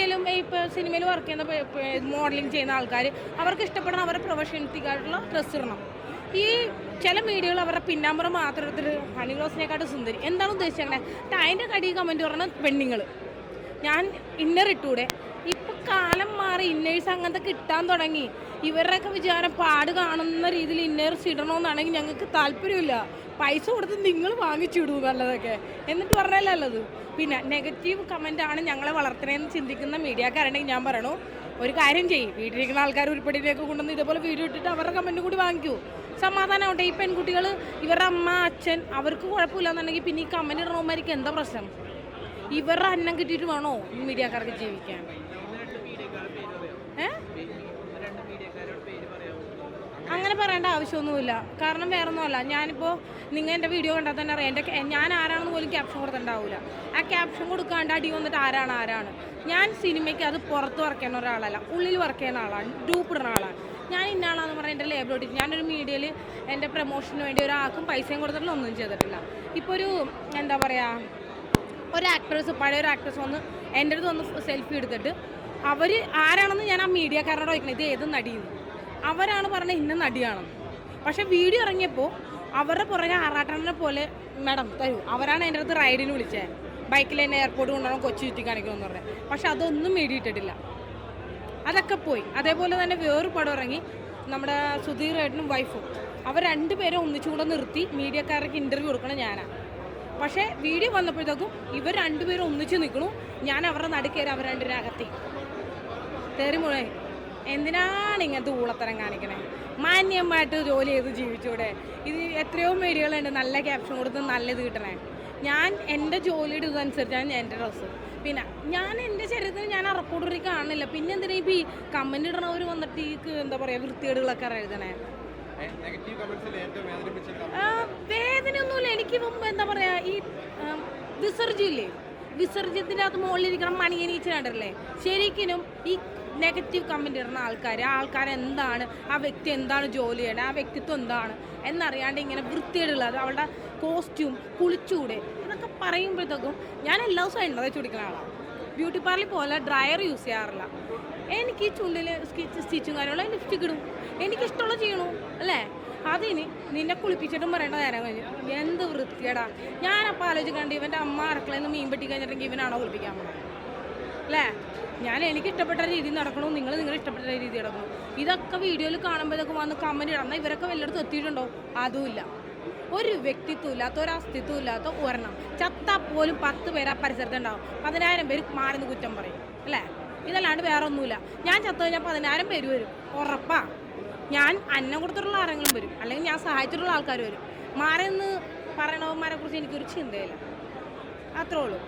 മീഡിയയിലും ഇപ്പോൾ സിനിമയിൽ വർക്ക് ചെയ്യുന്ന മോഡലിംഗ് ചെയ്യുന്ന ആൾക്കാർ അവർക്ക് ഇഷ്ടപ്പെടുന്ന അവരുടെ പ്രൊഫഷണലിറ്റിക്കായിട്ടുള്ള ഡ്രസ്സ് ഇടണം. ഈ ചില മീഡിയകൾ അവരുടെ പിന്നാമ്പുറം മാത്രം എടുത്തിട്ട് ഹണി റോസിനെക്കാട്ടും സുന്ദരി. എന്താണ് ഉദ്ദേശിച്ചത് അതിന്റെ കടി കമന്റ് പറഞ്ഞ പെണ്ണുങ്ങൾ ഞാൻ ഇന്നർ ഇട്ടൂടെ. കാലം മാറി ഇന്നേഴ്സ് അങ്ങനത്തെ കിട്ടാൻ തുടങ്ങി. ഇവരുടെയൊക്കെ വിചാരം പാട് കാണുന്ന രീതിയിൽ ഇന്നേഴ്സ് ഇടണമെന്നാണെങ്കിൽ ഞങ്ങൾക്ക് താല്പര്യമില്ല. പൈസ കൊടുത്ത് നിങ്ങൾ വാങ്ങിച്ചിടൂ നല്ലതൊക്കെ. എന്നിട്ട് പറഞ്ഞല്ലേ നല്ലത് പിന്നെ നെഗറ്റീവ് കമന്റ് ആണ് ഞങ്ങളെ വളർത്തണേന്ന് ചിന്തിക്കുന്ന മീഡിയക്കാരുണ്ടെങ്കിൽ ഞാൻ പറയണു ഒരു കാര്യം ചെയ്യും വീട്ടിലിരിക്കുന്ന ആൾക്കാർ ഉരുപ്പടിയിലേക്ക് കൊണ്ടുവന്ന് ഇതേപോലെ വീഡിയോ ഇട്ടിട്ട് അവരുടെ കമന്റ് കൂടി വാങ്ങിക്കൂ. സമാധാനമാവട്ടെ ഈ പെൺകുട്ടികൾ ഇവരുടെ അമ്മ അച്ഛൻ അവർക്ക് കുഴപ്പമില്ലാന്നുണ്ടെങ്കിൽ പിന്നെ ഈ കമന്റ് ഇടണമാർക്ക് എന്താ പ്രശ്നം? ഇവരുടെ അന്നം കിട്ടിയിട്ട് വേണോ മീഡിയക്കാർക്ക് ജീവിക്കാൻ ഏ അങ്ങനെ പറയേണ്ട ആവശ്യമൊന്നുമില്ല. കാരണം വേറെ ഒന്നുമല്ല ഞാനിപ്പോൾ നിങ്ങൾ എന്റെ വീഡിയോ കണ്ടാൽ തന്നെ അറിയാം. എന്റെ ഞാൻ ആരാണെന്ന് പോലും ക്യാപ്ഷൻ കൊടുത്തിട്ടുണ്ടാവില്ല ആ ക്യാപ്ഷൻ കൊടുക്കാണ്ട് അടി വന്നിട്ട് ആരാണ് ആരാണ്. ഞാൻ സിനിമയ്ക്ക് അത് പുറത്ത് വർക്ക് ചെയ്യുന്ന ഒരാളല്ല. ഉള്ളിൽ വർക്ക് ചെയ്യുന്ന ആളാണ്. ഗ്രൂപ്പ് ഇടുന്ന ആളാണ്. ഞാൻ ഇന്ന ആളാന്ന് പറഞ്ഞാൽ എന്റെ ലേബർ ഇട്ടിട്ട് ഞാനൊരു മീഡിയയിൽ എന്റെ പ്രൊമോഷന് വേണ്ടി ഒരാൾക്കും പൈസയും കൊടുത്തിട്ടില്ല ഒന്നും ചെയ്തിട്ടില്ല. ഇപ്പോൾ ഒരു എന്താ പറയുക ഒരു ആക്ട്രസ് പഴയ ഒരു ആക്ട്രസ് വന്ന് എന്റെ അടുത്ത് വന്ന് സെൽഫി എടുത്തിട്ട് അവർ ആരാണെന്ന് ഞാൻ ആ മീഡിയക്കാരോട് ചോദിക്കണം ഇത് ഏത് നടിയെന്ന് അവരാണ് പറഞ്ഞത് ഇന്ന നടിയാണെന്ന്. പക്ഷെ വീഡിയോ ഇറങ്ങിയപ്പോൾ അവരുടെ പുറകെ ആറാട്ടനെ പോലെ മാഡം തരൂ അവരാണ് എന്റെ അടുത്ത് റൈഡിന് വിളിച്ചത് ബൈക്കിൽ തന്നെ എയർപോർട്ട് കൊണ്ടുപോകണം കൊച്ചി ചുറ്റി കാണിക്കുമെന്ന് പറഞ്ഞത് പക്ഷെ അതൊന്നും മീഡിയിട്ടിട്ടില്ല അതൊക്കെ പോയി. അതേപോലെ തന്നെ വേറൊരു പടം ഇറങ്ങി നമ്മുടെ സുധീർ ഏട്ടനും വൈഫും. അവർ രണ്ടുപേരും ഒന്നിച്ചുകൂടെ നിർത്തി മീഡിയക്കാർക്ക് ഇന്റർവ്യൂ കൊടുക്കണം ഞാനാണ് പക്ഷേ വീഡിയോ വന്നപ്പോഴത്തേക്കും ഇവർ രണ്ടുപേരും ഒന്നിച്ച് നിൽക്കണു. ഞാൻ അവരുടെ നടുക്കേറി അവർ രണ്ടുപേരും അകത്തി. തെറി എന്തിനാണ് ഇങ്ങനത്തെ ഊളത്തരം കാണിക്കണേ? മാന്യമായിട്ട് ജോലി ചെയ്ത് ജീവിച്ചൂടെ? ഇത് എത്രയോ മീഡിയകളുണ്ട് നല്ല ക്യാപ്ഷൻ കൊടുത്ത് നല്ലത് കിട്ടണേ. ഞാൻ എന്റെ ജോലിയുടെ ഇതനുസരിച്ചാണ് എന്റെ ഡ്രസ്സ് പിന്നെ ഞാൻ എന്റെ ശരീരത്തിന് ഞാൻ അറപ്പോടറി കാണുന്നില്ല പിന്നെ എന്തിനാ ഇപ്പം ഈ കമന്റ് ഇടണവർ വന്നിട്ട് ഈ എന്താ പറയുക വൃത്തികേടുകളൊക്കെ എഴുതണേ? വേദനയൊന്നുമില്ല. എനിക്ക് മുമ്പ് എന്താ പറയാ ഈ വിസർജ്യം ഇല്ലേ? വിസർജ്യത്തിന്റെ അകത്ത് മുകളിലിരിക്കണം മണിയനീച്ച കണ്ടല്ലേ ശരിക്കും ഈ നെഗറ്റീവ് കമന്റ് ഇടുന്ന ആൾക്കാർ ആ ആൾക്കാർ എന്താണ് ആ വ്യക്തി എന്താണ് ജോലി ചെയ്യണത് ആ വ്യക്തിത്വം എന്താണ് എന്നറിയാണ്ട് ഇങ്ങനെ വൃത്തിയിടുള്ള അത് അവളുടെ കോസ്റ്റ്യൂം കുളിച്ചൂടെ ഇതൊക്കെ പറയുമ്പോഴത്തേക്കും ഞാൻ എല്ലാ ദിവസവും എണ്ണ തേച്ച് കുടിക്കുന്ന ആളാണ് ബ്യൂട്ടി പാർലറിൽ പോലെ ഡ്രയർ യൂസ് ചെയ്യാറില്ല. എനിക്ക് ഈ ചുണ്ടിൽ സ്റ്റിച്ചും കാര്യങ്ങളും ലിപ്സ്റ്റിക് ഇടും. എനിക്കിഷ്ടമുള്ള ചെയ്യണു അല്ലേ? അതിന് നിന്നെ കുളിപ്പിച്ചിട്ടും പറയേണ്ട നേരം കഴിഞ്ഞു. എന്ത് വൃത്തിയടാ ഞാനപ്പോൾ ആലോചിക്കാണ്ട് ഇവന്റെ അമ്മ അറക്കളയിൽ നിന്ന് മീൻ പെട്ടി കഴിഞ്ഞിട്ടുണ്ടെങ്കിൽ ഇവനാണോ കുളിപ്പിക്കാൻ പോകുന്നത് അല്ലേ? ഞാൻ എനിക്ക് ഇഷ്ടപ്പെട്ട രീതിയിൽ നടക്കണോ നിങ്ങൾ നിങ്ങൾ ഇഷ്ടപ്പെട്ട രീതി നടക്കണം. ഇതൊക്കെ വീഡിയോയിൽ കാണുമ്പോൾ ഇതൊക്കെ വന്ന് കമന്റ് ഇടണം. ഇവരൊക്കെ വല്ലയിടത്തും എത്തിയിട്ടുണ്ടോ? അതുമില്ല. ഒരു വ്യക്തിത്വം ഇല്ലാത്ത ഒരു അസ്തിത്വം ഇല്ലാത്ത ഒരെണ്ണം. ചത്താൽ പോലും പത്ത് പേര് ആ പരിസരത്ത് ഉണ്ടാവും. പതിനായിരം പേര് മാറിന്ന് കുറ്റം പറയും. അല്ലേ? ഇതല്ലാണ്ട് വേറെ ഒന്നുമില്ല ഞാൻ ചത്തു കഴിഞ്ഞാൽ പതിനായിരം പേര് വരും. ഉറപ്പാ. ഞാൻ അന്നം കൊടുത്തിട്ടുള്ള ആരെങ്കിലും വരും. അല്ലെങ്കിൽ ഞാൻ സഹായിച്ചിട്ടുള്ള ആൾക്കാർ വരും. മാറിന്ന് പറയണവന്മാരെ കുറിച്ച് എനിക്കൊരു ചിന്തയില്ല. അത്രേ ഉള്ളൂ.